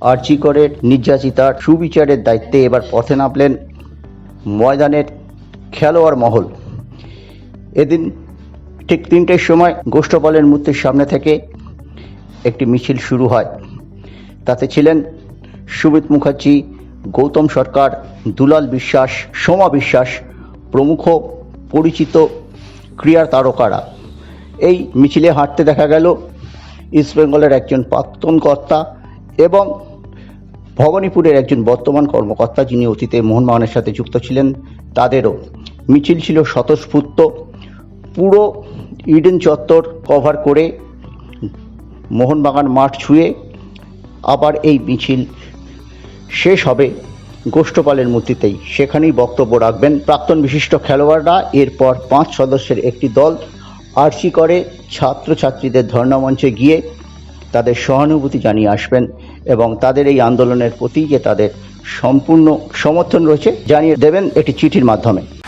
আর্চিকরের নির্যাতিতার সুবিচারের দায়িত্বে এবার পথে নামলেন ময়দানের খেলোয়াড় মহল। এদিন ঠিক তিনটের সময় গোষ্ঠপালের মূর্তির সামনে থেকে একটি মিছিল শুরু হয়। তাতে ছিলেন সুমিত মুখার্জি, গৌতম সরকার, দুলাল বিশ্বাস, সোমা বিশ্বাস প্রমুখ পরিচিত ক্রীড়ার তারকারা। এই মিছিলে হাঁটতে দেখা গেল ইস্টবেঙ্গলের একজন প্রাক্তন কর্তা এবং ভবানীপুরের একজন বর্তমান কর্মকর্তা যিনি অতীতে মোহনবাগানের সাথে যুক্ত ছিলেন, তাদেরও মিছিল ছিল স্বতঃস্ফূর্ত। পুরো ইডেন চত্বর কভার করে মোহনবাগান মাঠ ছুঁয়ে আবার এই মিছিল শেষ হবে গোষ্ঠপালের মূর্তিতেই। সেখানেই বক্তব্য রাখবেন প্রাক্তন বিশিষ্ট খেলোয়াড়রা। এরপর পাঁচ সদস্যের একটি দল আরসি করে। ছাত্রছাত্রীদের ধর্ণামঞ্চে গিয়ে তাদের সহানুভূতি জানিয়ে আসবেন এবং তাদের এই আন্দোলনের প্রতি যে তাদের সম্পূর্ণ সমর্থন রয়েছে জানিয়ে দেবেন একটি চিঠির মাধ্যমে।